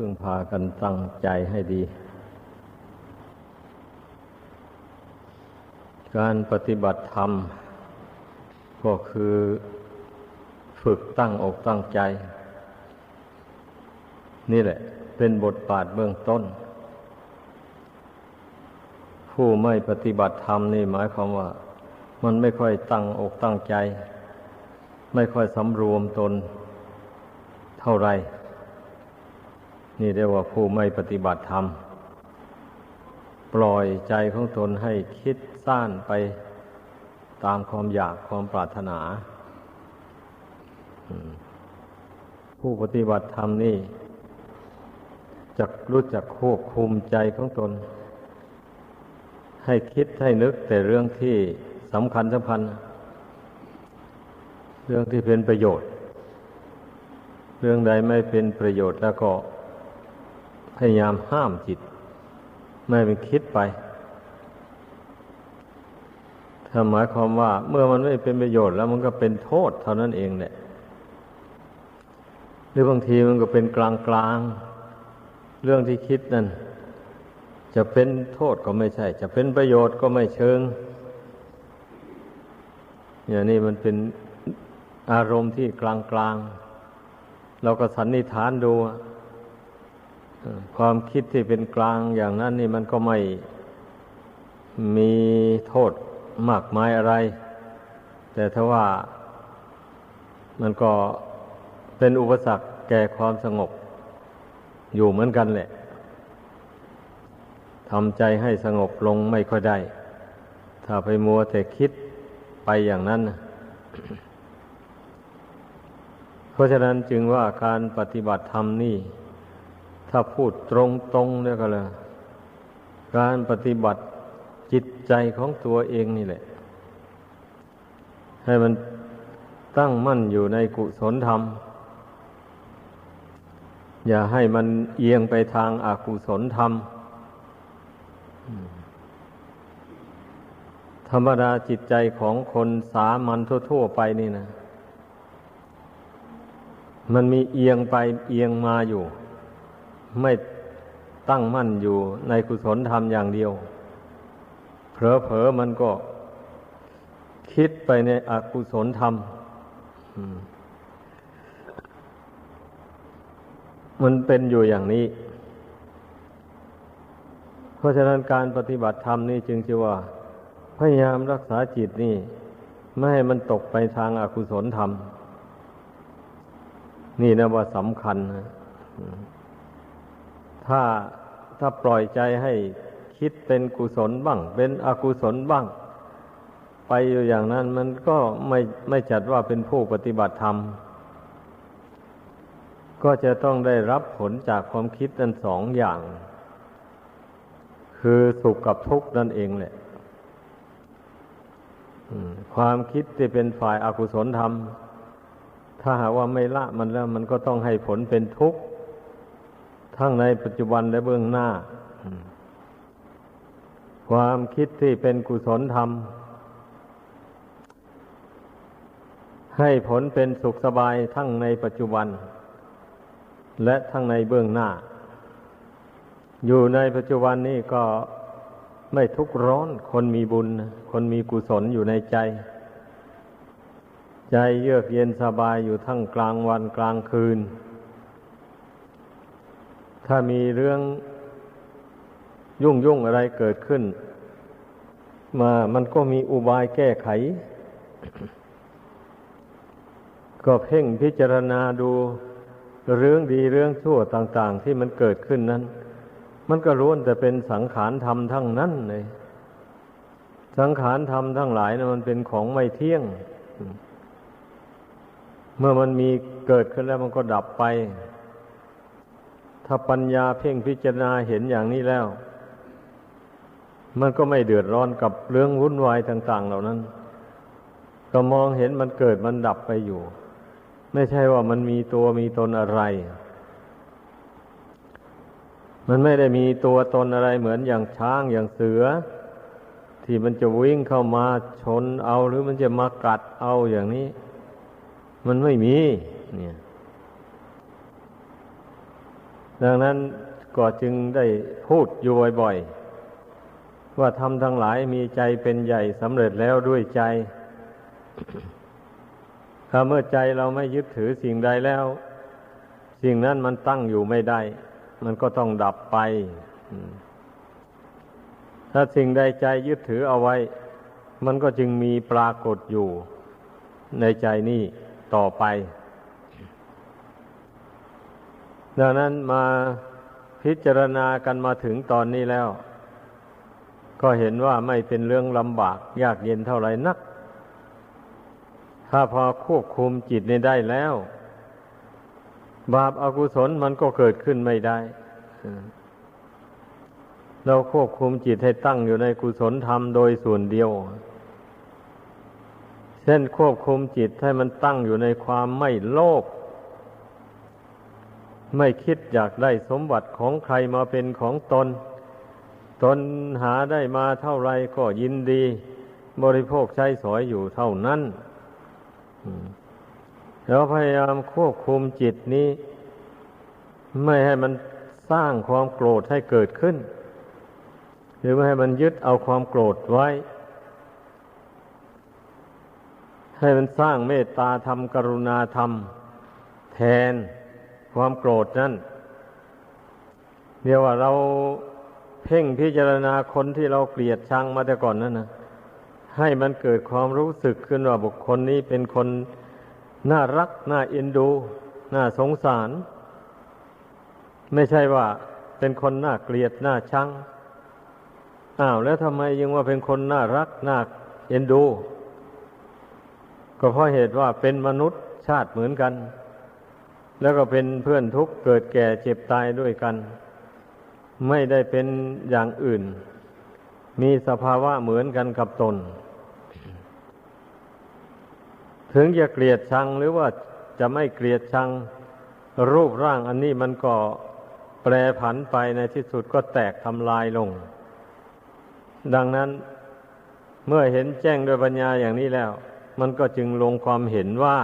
พึ่งพากันตั้งใจให้ดี การปฏิบัติธรรม ก็คือฝึกตั้งอกตั้งใจ นี่แหละ เป็นบทบาทเบื้องต้น ผู้ไม่ปฏิบัติธรรมนี่หมายความว่า มันไม่ค่อยตั้งอกตั้งใจ ไม่ค่อยสำรวมตนเท่าไร นี่เรียกว่าผู้ไม่ปฏิบัติธรรม ปล่อยใจของตนให้คิดสั้นไปตามความอยากความปรารถนา ผู้ปฏิบัติธรรมนี่จะรู้จักควบคุมใจของตน ให้คิดให้นึกแต่เรื่องที่สำคัญสำคัญ เรื่องที่เป็นประโยชน์ เรื่องใดไม่เป็นประโยชน์แล้วก็ พยายามห้ามจิต ไม่ไปคิดไป ถ้าหมายความว่า เมื่อมันไม่เป็นประโยชน์แล้วมันก็เป็นโทษเท่านั้นเองเนี่ยหรือบางทีมันก็เป็นกลางกลางเรื่องที่คิดนั่นจะเป็นโทษก็ไม่ใช่ จะเป็นประโยชน์ก็ไม่เชิง อย่างนี้มันเป็นอารมณ์ที่กลางกลางเราก็สันนิษฐานดู ความคิดที่เป็นกลางอย่างนั้นนี่มันก็ไม่มีโทษมากมายอะไร แต่ถ้าว่ามันก็เป็นอุปสรรคแก่ความสงบ อยู่เหมือนกันแหละทำใจให้สงบลงไม่ค่อยได้ ถ้าไปมัวแต่คิดไปอย่างนั้น เพราะฉะนั้นจึงว่าการปฏิบัติธรรมนี่ ถ้าพูดตรงๆเนี่ยก็เลยการปฏิบัติจิตใจของตัวเองนี่แหละ ให้มันตั้งมั่นอยู่ในกุศลธรรม อย่าให้มันเอียงไปทางอากุศลธรรม ธรรมดาจิตใจของคนสามัญทั่วๆไปนี่นะ มันมีเอียงไปเอียงมาอยู่ ไม่ตั้งมั่นอยู่ในกุศลธรรมอย่างเดียว เผลอๆมันก็คิดไปในอกุศลธรรมมันเป็นอยู่อย่างนี้ เพราะฉะนั้นการปฏิบัติธรรมนี่จึงจะว่า พยายามรักษาจิตนี่ ไม่ให้มันตกไปทางอากุศลธรรม นี่นะว่าสำคัญนะ ถ้าถ้าปล่อยใจให้คิดเป็นกุศลบ้าง เป็นอกุศลบ้าง ไปอยู่อย่างนั้นมันก็ไม่ไม่จัดว่าเป็นผู้ปฏิบัติธรรม ก็จะต้องได้รับผลจากความคิดนั้นสองอย่าง คือสุขกับทุกข์นั่นเองแหละความคิดที่เป็นฝ่ายอากุศลธรรม ถ้าหากว่าไม่ละมันแล้ว มันก็ต้องให้ผลเป็นทุกข์ ทั้งในปัจจุบันและเบื้องหน้า ความคิดที่เป็นกุศลธรรม ให้ผลเป็นสุขสบายทั้งในปัจจุบัน และทั้งในเบื้องหน้า อยู่ในปัจจุบันนี้ก็ไม่ทุกข์ร้อนคนมีบุญ คนมีกุศลอยู่ในใจ ใจเยือกเย็นสบายอยู่ทั้งกลางวันกลางคืน ถ้ามีเรื่องยุ่งยุ่งอะไรเกิดขึ้น มามันก็มีอุบายแก้ไข ก็เพ่งพิจารณาดูเรื่องดีเรื่องชั่วต่าง ๆ ที่มันเกิดขึ้นนั้น มันก็ล้วนแต่เป็นสังขารธรรมทั้งนั้นเลยสังขารธรรมทั้งหลายนะมันเป็นของไม่เที่ยง เมื่อมันมีเกิดขึ้นแล้วมันก็ดับไป ถ้าปัญญาเพ่งพิจารณาเห็นอย่างนี้แล้ว มันก็ไม่เดือดร้อนกับเรื่องวุ่นวายต่าง ๆ เหล่านั้น ก็มองเห็นมันเกิดมันดับไปอยู่ ไม่ใช่ว่ามันมีตัวมีตนอะไร มันไม่ได้มีตัวตนอะไรเหมือนอย่างช้างอย่างเสือ ที่มันจะวิ่งเข้ามาชนเอาหรือมันจะมากัดเอาอย่างนี้ มันไม่มี เนี่ย ดังนั้นก็จึงได้พูดอยู่บ่อยๆว่าทำทั้งหลายมีใจเป็นใหญ่สำเร็จแล้วด้วยใจถ้าเมื่อใจเราไม่ยึดถือสิ่งใดแล้ว สิ่งนั้นมันตั้งอยู่ไม่ได้ มันก็ต้องดับไป ถ้าสิ่งใดใจยึดถือเอาไว้ มันก็จึงมีปรากฏอยู่ในใจนี้ต่อไป ดังนั้นมาพิจารณากันมาถึงตอนนี้แล้ว ก็เห็นว่าไม่เป็นเรื่องลำบาก ยากเย็นเท่าไรนัก ถ้าพอควบคุมจิตนี้ได้แล้ว บาปอากุศลมันก็เกิดขึ้นไม่ได้ เราควบคุมจิตให้ตั้งอยู่ในกุศลธรรมโดยส่วนเดียว เช่นควบคุมจิตให้มันตั้งอยู่ในความไม่โลภ ไม่คิดอยากได้สมบัติของใครมาเป็นของตน ตนหาได้มาเท่าไรก็ยินดี บริโภคใช้สอยอยู่เท่านั้นแล้วพยายามควบคุมจิตนี้ ไม่ให้มันสร้างความโกรธให้เกิดขึ้น หรือไม่ให้มันยึดเอาความโกรธไว้ ให้มันสร้างเมตตาธรรมกรุณาธรรม แทน ความโกรธนั่นเดียวว่าเราเพ่งพิจารณาคนที่เราเกลียดชังมาแต่ก่อนนั่นนะให้มันเกิดความรู้สึกขึ้นว่าบุคคลนี้เป็นคนน่ารัก น่าเอ็นดู น่าสงสาร ไม่ใช่ว่าเป็นคนน่าเกลียด น่าชังอ้าวแล้วทำไมยังว่าเป็นคนน่ารัก น่าเอ็นดู ก็เพราะเหตุว่าเป็นมนุษย์ชาติเหมือนกัน แล้วก็เป็นเพื่อนทุกข์เกิดแก่เจ็บตายด้วยกัน ไม่ได้เป็นอย่างอื่น มีสภาวะเหมือนกันกับตน ถึงจะเกลียดชังหรือว่าจะไม่เกลียดชัง รูปร่างอันนี้มันก็แปรผันไปในที่สุดก็แตกทำลายลง ดังนั้นเมื่อเห็นแจ้งด้วยปัญญาอย่างนี้แล้ว มันก็จึงลงความเห็นว่า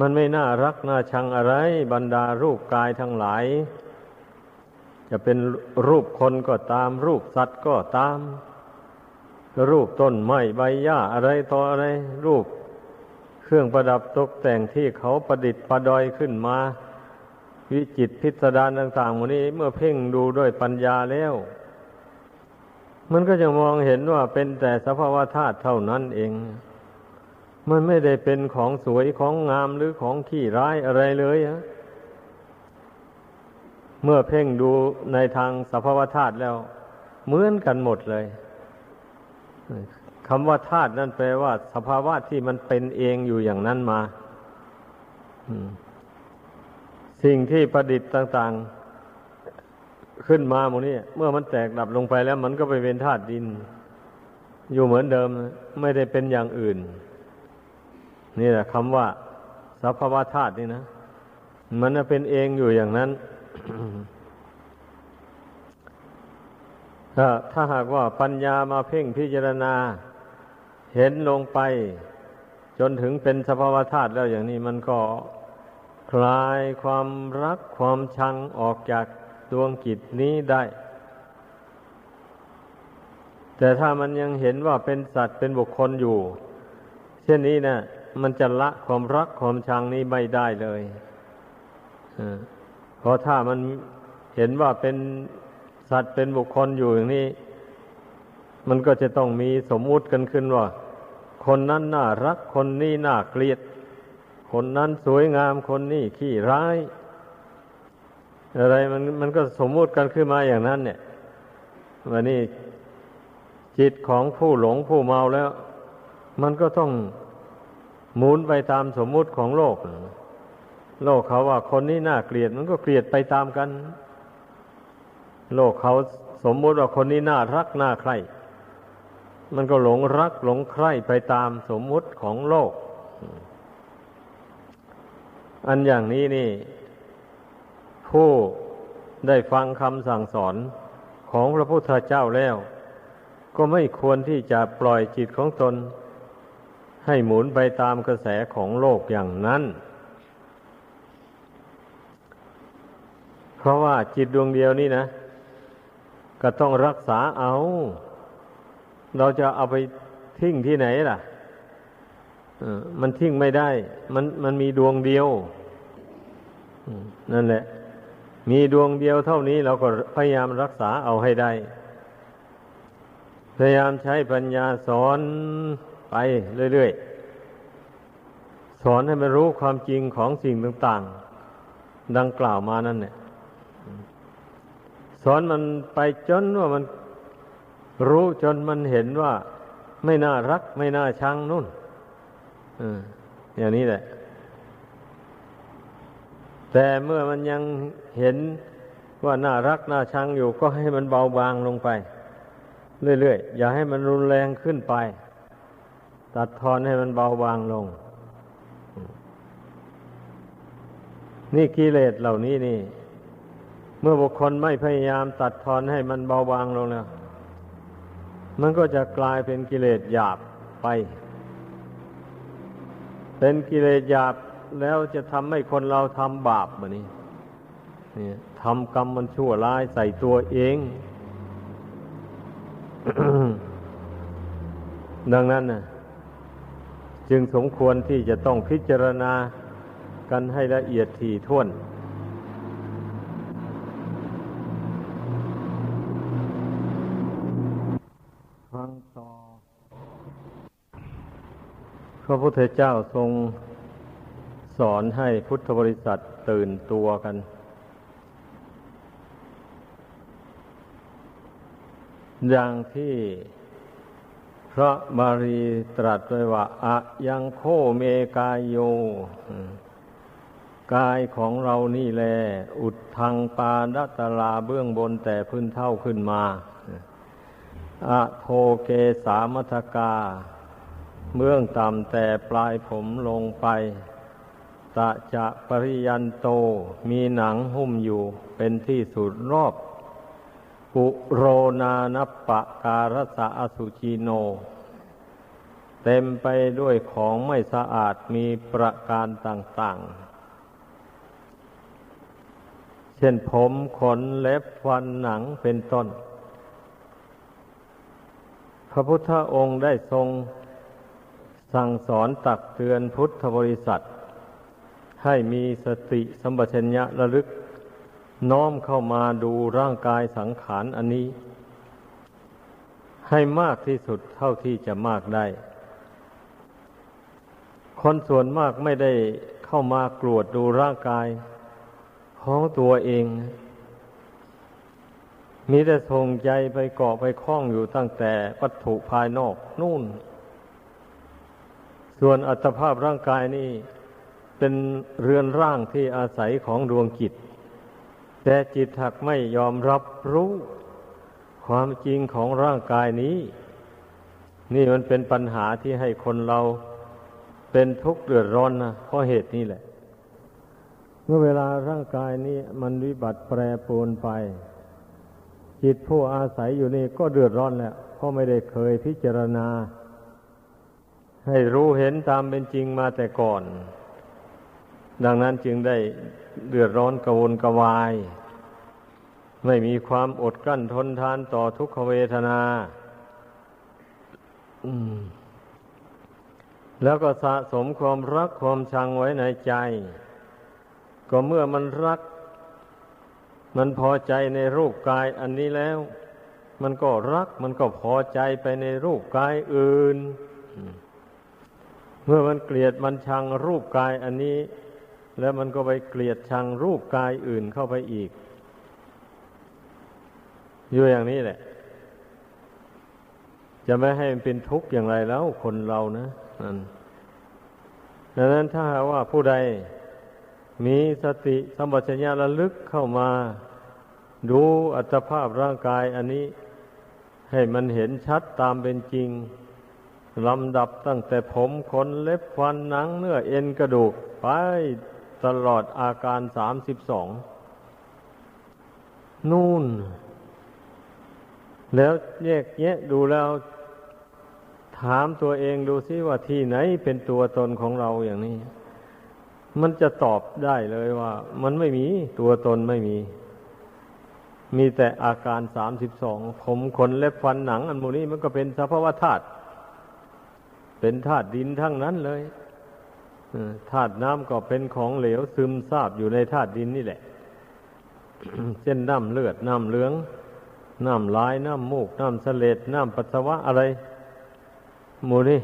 มันไม่น่ารักน่าชังอะไร บรรดารูปกายทั้งหลาย จะเป็นรูปคนก็ตาม รูปสัตว์ก็ตาม รูปต้นไม้ใบหญ้าอะไรต่ออะไร รูป เครื่องประดับตกแต่งที่เขาประดิษฐ์ประดอยขึ้นมา วิจิตพิสดารต่างๆวันนี้เมื่อเพ่งดูด้วยปัญญาแล้ว มันก็จะมองเห็นว่าเป็นแต่สภาวะธาตุเท่านั้นเอง มันไม่ได้เป็นของสวยของงามหรือของขี้ร้ายอะไรเลยฮะเมื่อเพ่งดูในทางสภาวธาตุแล้ว เหมือนกันหมดเลยคำว่าธาตุนั่นแปลว่า สภาวะที่มันเป็นเองอยู่อย่างนั้นมาสิ่งที่ประดิษฐ์ต่าง ๆ ขึ้นมาหมดนี้เมื่อมันแตกดับลงไปแล้ว มันก็ไปเป็นธาตุดิน อยู่เหมือนเดิม ไม่ได้เป็นอย่างอื่น นี่แหละคำว่าสภาวธาตุนี่นะ มันเป็นเองอยู่อย่างนั้น ถ้าถ้าหากว่าปัญญามาเพ่งพิจารณา เห็นลงไป จนถึงเป็นสภาวธาตุแล้วอย่างนี้มันก็คลายความรักความชังออกจากดวงกิจนี้ได้ แต่ถ้ามันยังเห็นว่าเป็นสัตว์เป็นบุคคลอยู่ เช่นนี้นะ มันจะละความรักความชังนี้ไม่ได้เลยเพราะถ้ามันเห็นว่าเป็นสัตว์เป็นบุคคลอยู่อย่างนี้ มันก็จะต้องมีสมมุติกันขึ้นว่า คนนั้นน่ารักคนนี้น่าเกลียด คนนั้นสวยงามคนนี้ขี้ร้าย อะไรมันมันก็สมมุติกันขึ้นมาอย่างนั้น เนี่ยวันนี้จิตของผู้หลงผู้เมาแล้ว มันก็ต้อง หมุนไปตามสมมุติของโลก โลกเขาว่าคนนี้น่าเกลียดมันก็เกลียดไปตามกัน โลกเขาสมมุติว่าคนนี้น่ารักน่าใคร่มันก็หลงรักหลงใคร่ไปตามสมมุติของโลก อันอย่างนี้นี่ ผู้ได้ฟังคำสั่งสอนของพระพุทธเจ้าแล้ว ก็ไม่ควรที่จะปล่อยจิตของตน ให้หมุนไปตามกระแสของโลกอย่างนั้น เพราะว่าจิตดวงเดียวนี่นะ ก็ต้องรักษาเอา เราจะเอาไปทิ้งที่ไหนล่ะมันทิ้งไม่ได้ มันมันมีดวงเดียวนั่นแหละ มีดวงเดียวเท่านี้เราก็พยายามรักษาเอาให้ได้ พยายามใช้ปัญญาสอน ไปเรื่อยๆ สอนให้มันรู้ความจริงของสิ่งต่างๆ ดังกล่าวมานั่นเนี่ย สอนมันไปจนว่ามันรู้จนมันเห็นว่าไม่น่ารักไม่น่าชังนู่นอย่างนี้แหละ แต่เมื่อมันยังเห็นว่าน่ารักน่าชังอยู่ก็ให้มันเบาบางลงไป เรื่อยๆ อย่าให้มันรุนแรงขึ้นไป ตัดทอนให้มันเบาบางลง นี่กิเลสเหล่านี้นี่ เมื่อบุคคลไม่พยายามตัดทอนให้มันเบาบางลงแล้ว มันก็จะกลายเป็นกิเลสหยาบไป เป็นกิเลสหยาบแล้วจะทำให้คนเราทำบาปแบบนี้นี่ทำกรรมมันชั่วร้ายใส่ตัวเอง ดังนั้นนะ จึงสมควรที่จะต้องพิจารณากันให้ละเอียดถี่ถ้วนพระพุทธเจ้าทรงสอนให้พุทธบริษัทตื่นตัวกัน อย่างที่ พระบาลีตรัสไว้ว่าอะยังโคเมกายโย กายของเรานี่แล อุดทางปาดัตลาเบื้องบนแต่พื้นเท่าขึ้นมาอะโทเกสามัทกา เบื้องต่ำแต่ปลายผมลงไป ตะจะปริยันโตมีหนังหุ้มอยู่เป็นที่สุดรอบ ปุโรนานปะการสะอสุจิโน เต็มไปด้วยของไม่สะอาดมีประการต่าง ๆ เช่นผมขนเล็บฟันหนังเป็นต้น พระพุทธองค์ได้ทรงสั่งสอนตักเตือนพุทธบริษัท ให้มีสติสัมปชัญญะระลึก น้อมเข้ามาดูร่างกายสังขารอันนี้ ให้มากที่สุดเท่าที่จะมากได้ คนส่วนมากไม่ได้เข้ามากรวดดูร่างกายของตัวเอง มีแต่ส่งใจไปเกาะไปคล้องอยู่ตั้งแต่วัตถุภายนอกนู่น ส่วนอัตภาพร่างกายนี่เป็นเรือนร่างที่อาศัยของดวงจิต แต่จิตหักไม่ยอมรับรู้ ความจริงของร่างกายนี้ นี่มันเป็นปัญหาที่ให้คนเราเป็นทุกข์เดือดร้อนนะเพราะเหตุนี้แหละ เมื่อเวลาร่างกายนี้มันวิบัติแปรปรวนไป จิตผู้อาศัยอยู่นี่ก็เดือดร้อนแล้วเพราะไม่ได้เคยพิจารณา ให้รู้เห็นตามเป็นจริงมาแต่ก่อน ดังนั้นจึงได้เดือดร้อนกระวนกระวาย ไม่มีความอดกลั้นทนทานต่อทุกขเวทนาแล้วก็สะสมความรักความชังไว้ในใจ ก็เมื่อมันรัก มันพอใจในรูปกายอันนี้แล้ว มันก็รัก มันก็พอใจไปในรูปกายอื่น เมื่อมันเกลียดมันชังรูปกายอันนี้ แล้วมันก็ไปเกลียดชังรูปกายอื่นเข้าไปอีก อยู่อย่างนี้แหละ จะไม่ให้มันเป็นทุกข์อย่างไรแล้วคนเรานะนั่นดังนั้นถ้าว่าผู้ใดมีสติสัมปชัญญะระลึกเข้ามา ดูอัตภาพร่างกายอันนี้ ให้มันเห็นชัดตามเป็นจริงลำดับตั้งแต่ผมขนเล็บฟันหนังเนื้อเอ็นกระดูกไป ตลอดอาการสามสิบสองนู่น แล้วแยกแยะดูแล้ว ถามตัวเองดูซิว่าที่ไหนเป็นตัวตนของเราอย่างนี้ มันจะตอบได้เลยว่า มันไม่มีตัวตนไม่มี มีแต่อาการสามสิบสองผมขนเล็บฟันหนัง อันโมนี้มันก็เป็นสภาวะธาตุเป็นธาตุดินทั้งนั้นเลย ธาตุน้ำก็เป็นของเหลวซึมซาบอยู่ในธาตุดินนี่แหละ เช่นน้ำเลือดน้ำเหลือง น้ำลาย น้ำมูก น้ำเสลดน้ำปัสสาวะอะไรหมูนี่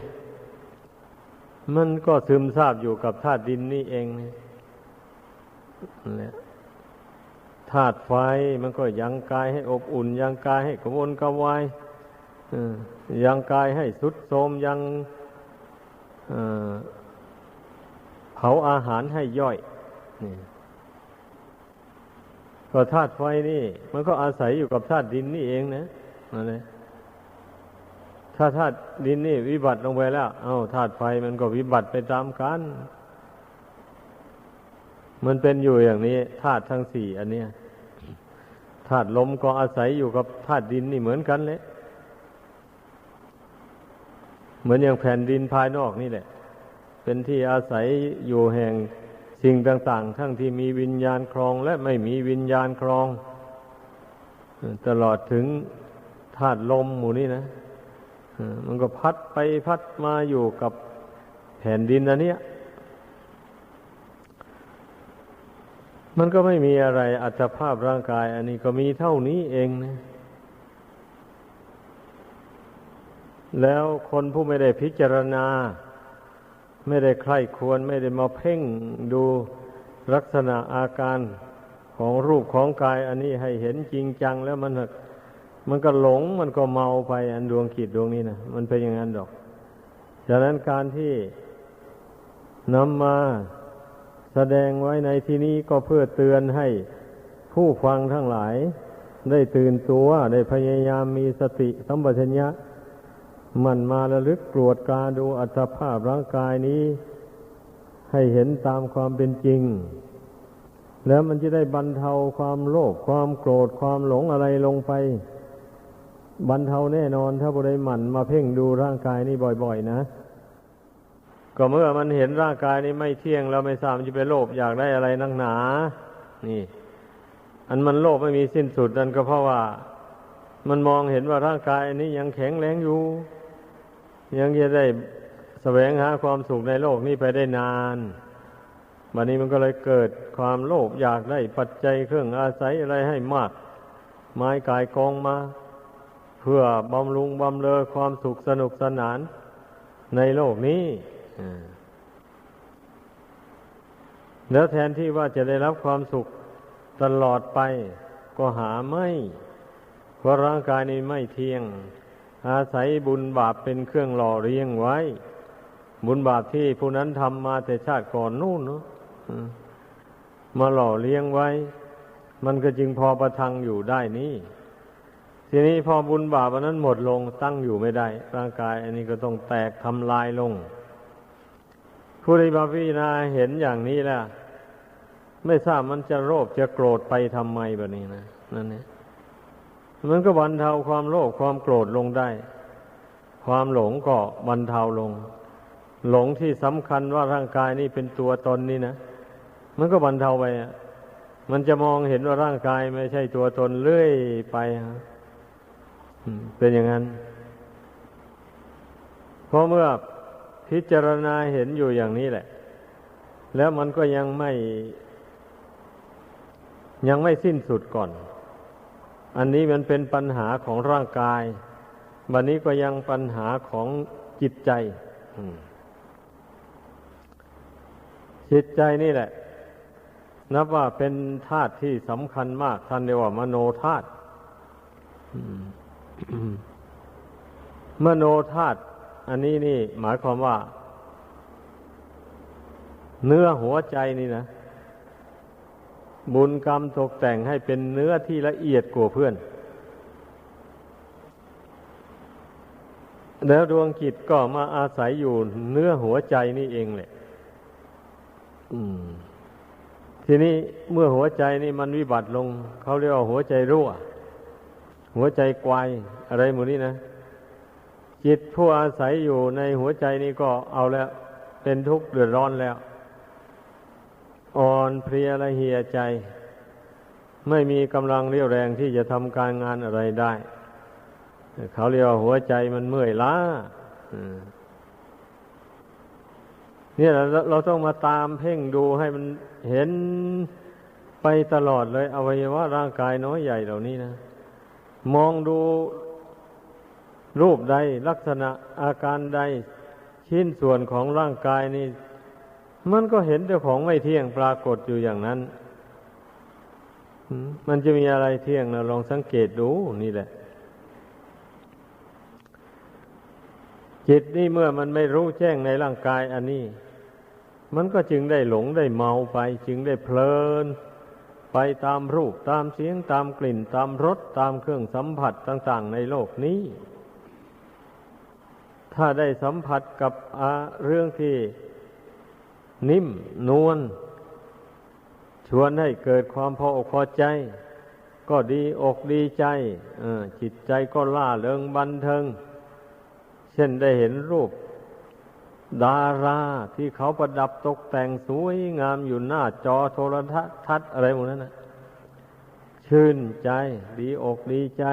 มันก็ซึมซาบอยู่กับธาตุดินนี่เองนี่ธาตุไฟมันก็ยังกายให้อบอุ่น ยังกายให้กระวนกระวายยังกายให้สุดโทมยัง เผาอาหารให้ย่อยนี่ก็ธาตุไฟนี่ มันก็อาศัยอยู่กับธาตุดินนี่เองนะนั่นเลยถ้าธาตุดินนี่วิบัติลงไปแล้ว เอา้าธาตุไฟมันก็วิบัติไปตามกันมันเป็นอยู่อย่างนี้ธาตุทั้งสี่อันเนี้ยธาตุลมก็อาศัยอยู่กับธาตุดินนี่เหมือนกันเลย เหมือนอย่างแผ่นดินภายนอกนี่แหละ เป็นที่อาศัยอยู่แห่งสิ่งต่าง ๆ ทั้งที่มีวิญญาณครองและไม่มีวิญญาณครอง ตลอดถึงธาตุลมหมู่นี้นะมันก็พัดไปพัดมาอยู่กับแผ่นดินอันเนี้ยมันก็ไม่มีอะไรอัตภาพร่างกาย อันนี้ก็มีเท่านี้เองนะแล้วคนผู้ไม่ได้พิจารณา ไม่ได้ใคร่ควรไม่ได้มาเพ่งดูลักษณะอาการของรูปของกายอันนี้ให้เห็นจริงจังแล้วมันมันก็หลงมันก็เมาไปอันดวงขีดดวงนี้นะมันเป็นอย่างนั้นดอกฉะนั้นการที่นำมาแสดงไว้ในที่นี้ก็เพื่อเตือนให้ผู้ฟังทั้งหลาย ได้ตื่นตัวได้พยายามมีสติสัมปชัญญะ มันมาระลึกตรวจการดูอัตภาพร่างกายนี้ ให้เห็นตามความเป็นจริง แล้วมันจะได้บรรเทาความโลภความโกรธความหลงอะไรลงไป บรรเทาแน่นอนถ้าบุได้หมั่นมาเพ่งดูร่างกายนี้บ่อย ๆ นะก็เมื่อมันเห็นร่างกายนี้ไม่เที่ยงเราไม่ทราบจะไปโลภอยากได้อะไรนักหนา นี่ อันมันโลภไม่มีสิ้นสุดนั่นก็เพราะว่า มันมองเห็นว่าร่างกายนี้ยังแข็งแรงอยู่ ยังจะได้แสวงหาความสุขในโลกนี้ไปได้นานวันนี้มันก็เลยเกิดความโลภอยากได้ปัจจัยเครื่องอาศัยอะไรให้มาก ไม้กายกองมา เพื่อบำรุงบำเรอความสุขสนุกสนานในโลกนี้แล้วแทนที่ว่าจะได้รับความสุขตลอดไป ก็หาไม่เพราะร่างกายนี้ไม่เที่ยง อาศัยบุญบาปเป็นเครื่องหล่อเลี้ยงไว้ บุญบาปที่ผู้นั้นทำมาแต่ชาติก่อนนู่นเนาะมาหล่อเลี้ยงไว้ มันก็จึงพอประทังอยู่ได้นี่ ทีนี้พอบุญบาปนั้นหมดลงตั้งอยู่ไม่ได้ ร่างกาย อันนี้ก็ต้องแตกทำลายลง ผู้ใดมาพิจารณาเห็นอย่างนี้แล้วไม่ทราบมันจะโลภจะโกรธไปทำไมแบบนี้นะนั่นเนี่ย มันก็บรรเทาความโลภความโกรธลงได้ ความหลงก็บรรเทาลง หลงที่สำคัญว่าร่างกายนี้เป็นตัวตนนี่นะมันก็บรรเทาไปอะมันจะมองเห็นว่าร่างกายไม่ใช่ตัวตนเรื่อยไปเป็นอย่างนั้นเพราะเมื่อพิจารณาเห็นอยู่อย่างนี้แหละ แล้วมันก็ยังไม่ ยังไม่สิ้นสุดก่อน อันนี้มันเป็นปัญหาของร่างกาย วันนี้ก็ยังปัญหาของจิตใจจิตใจนี่แหละ นับว่าเป็นธาตุที่สำคัญมากท่านเรียกว่ามโนธาตุมโนธาตุอันนี้นี่ หมายความว่า เนื้อหัวใจนี่นะ บุญกรรมตกแต่งให้เป็นเนื้อที่ละเอียดกว่าเพื่อน แล้วดวงจิตก็มาอาศัยอยู่เนื้อหัวใจนี่เองแหละทีนี้เมื่อหัวใจนี่มันวิบัติลง เขาเรียกว่าหัวใจรั่ว หัวใจควายอะไรหมดนี้นะ จิตผู้อาศัยอยู่ในหัวใจนี้ก็เอาแล้ว เป็นทุกข์เดือดร้อนแล้วอ่อ เพลียละเหียใจ ไม่มีกำลังเรี่ยวแรงที่จะทำการงานอะไรได้ เขาเรียกว่าหัวใจมันเมื่อยล้าเนี่ยเราเราต้องมาตามเพ่งดูให้มันเห็นไปตลอดเลย อวัยวะร่างกายน้อยใหญ่เหล่านี้นะ มองดูรูปใดลักษณะอาการใดชิ้นส่วนของร่างกายนี่ มันก็เห็นแต่ของไม่เที่ยงปรากฏอยู่อย่างนั้น มันจะมีอะไรเที่ยงนะลองสังเกตดูนี่แหละ จิตนี่เมื่อมันไม่รู้แจ้งในร่างกายอันนี้ มันก็จึงได้หลงได้เมาไป จึงได้เพลิน ไปตามรูปตามเสียงตามกลิ่น ตามรสตามเครื่องสัมผัสต่าง ๆ ในโลกนี้ ถ้าได้สัมผัสกับเรื่องที่ นิ่มนวลชวนให้เกิดความพออกพอใจ ก็ดีอกดีใจจิตใจก็ล่าเริงบันเทิง เช่นได้เห็นรูป ดาราที่เขาประดับตกแต่งสวยงามอยู่หน้าจอโทรทัศน์อะไรหมดนั้นนะชื่นใจ ดีอกดีใจ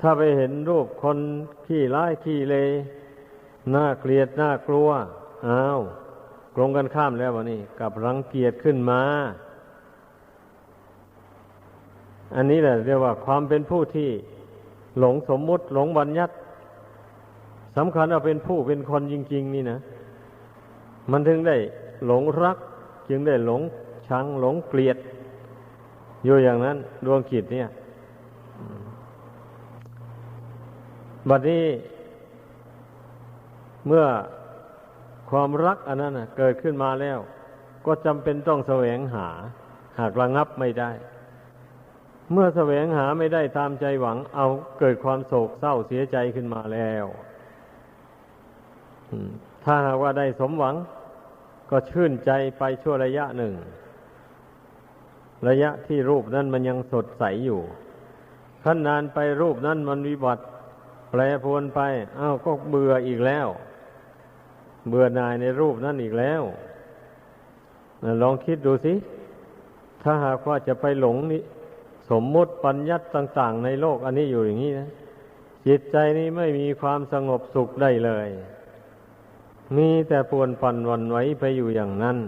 ถ้าไปเห็นรูปคนขี้ร้ายขี้เล น่าเกลียดน่ากลัวอ้าวตรงกันข้ามแล้ววะนี่กับรังเกียจขึ้นมา อันนี้แหละเรียกว่าความเป็นผู้ที่หลงสมมุติ หลงบัญญัติสำคัญว่าเป็นผู้เป็นคนจริง ๆ นี่นะ มันถึงได้หลงรัก จึงได้หลงชังหลงเกลียด อยู่อย่างนั้น ดวงขิดเนี่ย บัดนี้ เมื่อความรักอันนั้นเกิดขึ้นมาแล้ว ก็จำเป็นต้องแสวงหา หากระงับไม่ได้ เมื่อแสวงหาไม่ได้ตามใจหวัง เอาเกิดความโศกเศร้าเสียใจขึ้นมาแล้วถ้าหากว่าได้สมหวัง ก็ชื่นใจไปชั่วระยะหนึ่ง ระยะที่รูปนั้นมันยังสดใสอยู่ขั้นนานไปรูปนั้นมันวิบัติ แปรปรวนไป อ้าวก็เบื่ออีกแล้ว เบื่อหน่ายในรูปนั่นอีกแล้วลองคิดดูสิ ถ้าหากว่าจะไปหลงนี่สมมุติปัญญัติต่าง ๆ ในโลกอันนี้อยู่อย่างนี้นะจิตใจนี้ไม่มีความสงบสุขได้เลย มีแต่ปวนปั่นวันไหวไปอยู่อย่างนั้น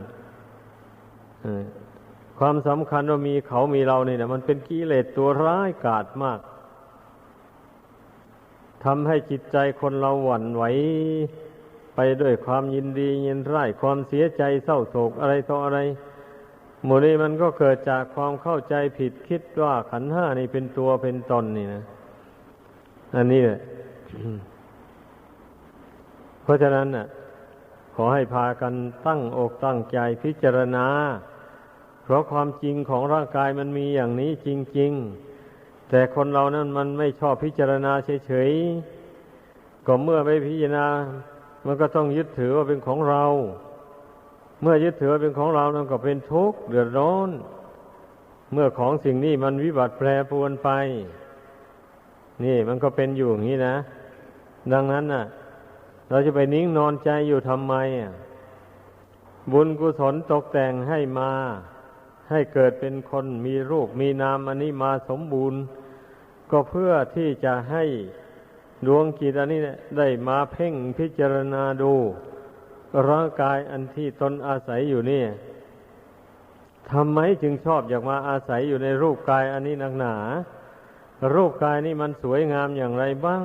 ความสำคัญว่ามีเขามีเราเนี่ยมันเป็นกิเลสตัวร้ายกาจมากทำให้จิตใจคนเราหวั่นไหว ไปด้วยความยินดียินร้ายความเสียใจเศร้าโศกอะไรต่ออะไรหมดนี้มันก็เกิดจากความเข้าใจผิดคิดว่าขันห้านี่เป็นตัวเป็นตนนี่นะ อันนี้แหละเพราะฉะนั้นน่ะ ขอให้พากันตั้งอกตั้งใจพิจารณา เพราะความจริงของร่างกายมันมีอย่างนี้จริง ๆ แต่คนเรานั้นมันไม่ชอบพิจารณาเฉยๆก็เมื่อไปพิจารณา มันก็ต้องยึดถือว่าเป็นของเรา เมื่อยึดถือว่าเป็นของเรานั้นก็เป็นทุกข์เดือดร้อน เมื่อของสิ่งนี้มันวิบัติแปรปรวนไป นี่มันก็เป็นอยู่อย่างนี้นะ ดังนั้นน่ะ เราจะไปนิ่งนอนใจอยู่ทำไมอะบุญกุศลตกแต่งให้มา ให้เกิดเป็นคนมีรูปมีนามอันนี้มาสมบูรณ์ ก็เพื่อที่จะให้ ดวงจิตอันนี้ได้มาเพ่งพิจารณาดู ร่างกายอันที่ตนอาศัยอยู่นี่ทำไมจึงชอบอยากมาอาศัยอยู่ในรูปกายอันนี้นักหนา รูปกายนี้มันสวยงามอย่างไรบ้าง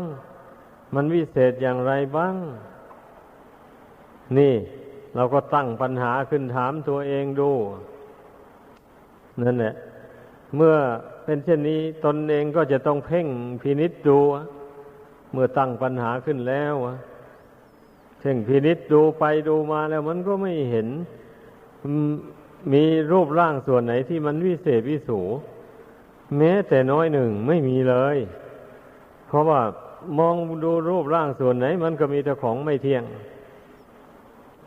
มันวิเศษอย่างไรบ้าง นี่ เราก็ตั้งปัญหาขึ้นถามตัวเองดู นั่นแหละ เมื่อเป็นเช่นนี้ตนเองก็จะต้องเพ่งพินิษดู เมื่อตั้งปัญหาขึ้นแล้วเพ่งพินิษดูไปดูมาแล้ว มันก็ไม่เห็นมีรูปร่างส่วนไหนที่มันวิเศษวิสูแม้แต่น้อยหนึ่งไม่มีเลย เพราะว่ามองดูรูปร่างส่วนไหน มันก็มีแต่ของไม่เที่ยง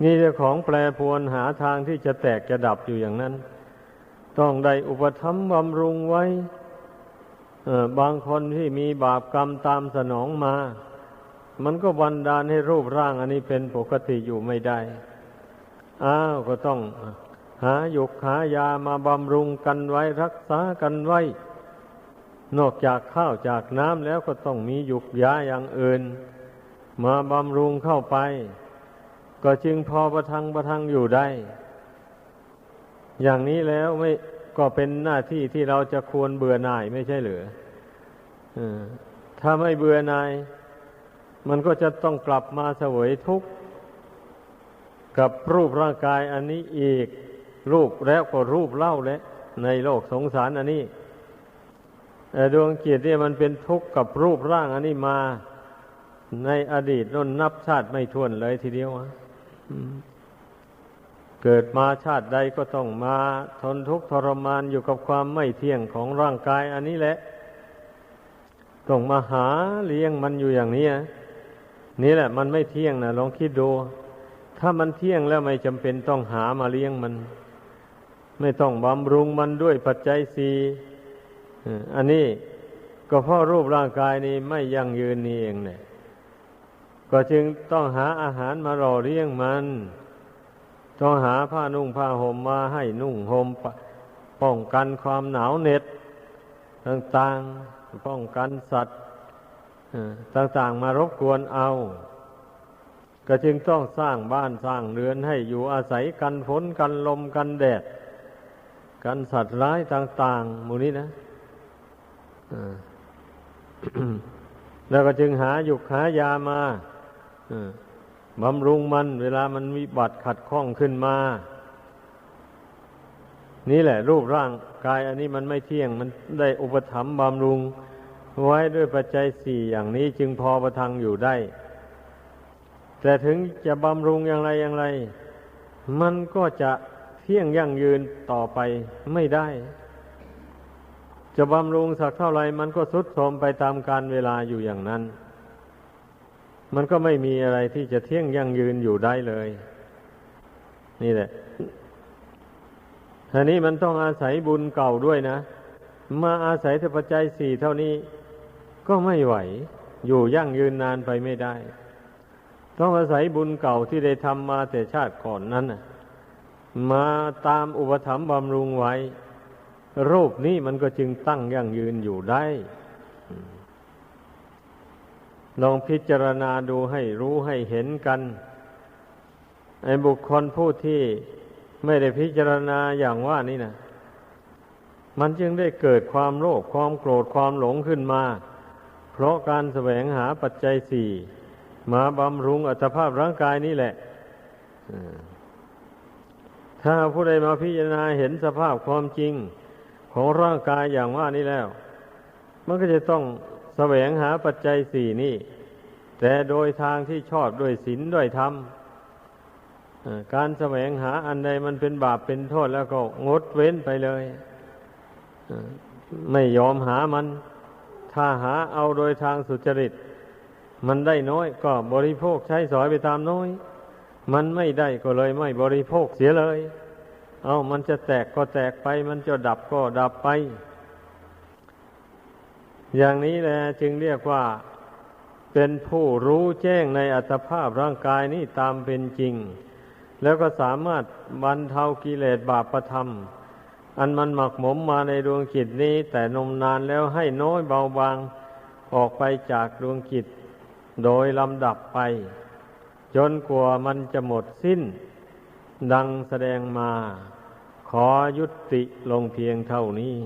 มีแต่ของแปรปรวนหาทางที่จะแตกจะดับอยู่อย่างนั้น ต้องได้อุปถัมบำรุงไว้ บางคนที่มีบาปกรรมตามสนองมา มันก็บันดาลให้รูปร่างอันนี้เป็นปกติอยู่ไม่ได้ อ้าวก็ต้องหาหยกหายามาบำรุงกันไว้รักษากันไว้ นอกจากข้าวจากน้ำแล้วก็ต้องมีหยุกยาอย่างอื่น มาบำรุงเข้าไป ก็จึงพอประทังประทังอยู่ได้ อย่างนี้แล้วไม่ ก็เป็นหน้าที่ที่เราจะควรเบื่อหน่ายไม่ใช่หรือถ้าไม่เบื่อหน่าย มันก็จะต้องกลับมาเสวยทุกข์กับรูปร่างกายอันนี้อีก รูปแล้วก็รูปเล่าและ ในโลกสงสารอันนี้แต่ดวงจิตเนี่ยมันเป็นทุกข์กับรูปร่างอันนี้มาในอดีตน้นนับชาติไม่ท้วนเลยทีเดียว เกิดมาชาติใดก็ต้องมาทนทุกข์ทรมานอยู่กับความไม่เที่ยงของร่างกาย อันนี้แหละ ต้องมาหาเลี้ยงมันอยู่อย่างนี้นี่แหละ มันไม่เที่ยงนะลองคิดดู ถ้ามันเที่ยงแล้วไม่จำเป็นต้องหามาเลี้ยงมัน ไม่ต้องบำรุงมันด้วยปัจจัยสีอันนี้ก็เพราะรูปร่างกายนี้ไม่ยั่งยืนนี่เองเนี่ยก็จึงต้องหาอาหารมาหล่อเลี้ยงมัน ต้องหาผ้านุ่งผ้าห่มมาให้นุ่งห่มป้องกันความหนาวเหน็ดต่างๆป้องกันสัตว์ต่างๆมารบกวนเอา ก็จึงต้องสร้างบ้านสร้างเรือนให้อยู่อาศัยกันฝนกันลมกันแดด กันสัตว์ร้ายต่าง ๆ หมู่นี้นะแล้วก็จึงหาหยุกหายามา บำรุงมันเวลามันมีบัตรขัดข้องขึ้นมา นี่แหละ รูปร่างกายอันนี้มันไม่เที่ยง มันได้อุปถัมภ์บำรุงไว้ด้วยปัจจัยสี่อย่างนี้จึงพอประทังอยู่ได้ แต่ถึงจะบำรุงอย่างไรอย่างไร มันก็จะเที่ยงยั่งยืนต่อไปไม่ได้ จะบำรุงสักเท่าไรมันก็สุดโทรมไปตามการเวลาอยู่อย่างนั้น มันก็ไม่มีอะไรที่จะเที่ยงยั่งยืนอยู่ได้เลย นี่แหละทีนี้มันต้องอาศัยบุญเก่าด้วยนะ มาอาศัยทปัจจัยสี่เท่านี้ ก็ไม่ไหว อยู่ยั่งยืนนานไปไม่ได้ ต้องอาศัยบุญเก่าที่ได้ทำมาแต่ชาติก่อนนั้นมาตามอุปถัมภ์บำรุงไว้ รูปนี้มันก็จึงตั้งยั่งยืนอยู่ได้ ลองพิจารณาดูให้รู้ให้เห็นกัน ไอ้บุคคลผู้ที่ไม่ได้พิจารณาอย่างว่านี่นะมันจึงได้เกิดความโลภความโกรธความหลงขึ้นมา เพราะการแสวงหาปัจจัยสี่มาบำรุงอัตภาพร่างกายนี่แหละถ้าผู้ใดมาพิจารณาเห็นสภาพความจริงของร่างกายอย่างว่านี้แล้ว มันก็จะต้อง แสวงหาปัจจัยสี่นี่ แต่โดยทางที่ชอบด้วยศีลด้วยธรรมการแสวงหาอันใดมันเป็นบาปเป็นโทษแล้วก็งดเว้นไปเลยไม่ยอมหามัน ถ้าหาเอาโดยทางสุจริต มันได้น้อยก็บริโภคใช้สอยไปตามน้อย มันไม่ได้ก็เลยไม่บริโภคเสียเลย เอามันจะแตกก็แตกไป มันจะดับก็ดับไป อย่างนี้แหละจึงเรียกว่าเป็นผู้รู้แจ้งในอัตภาพร่างกายนี้ตามเป็นจริง แล้วก็สามารถบรรเทากิเลสบาปประธรรม อันมันหมักหมมมาในดวงจิตนี้ แต่นมนานแล้วให้น้อยเบาบางออกไปจากดวงจิต โดยลำดับไป จนกว่ามันจะหมดสิ้น ดังแสดงมา ขอยุติลงเพียงเท่านี้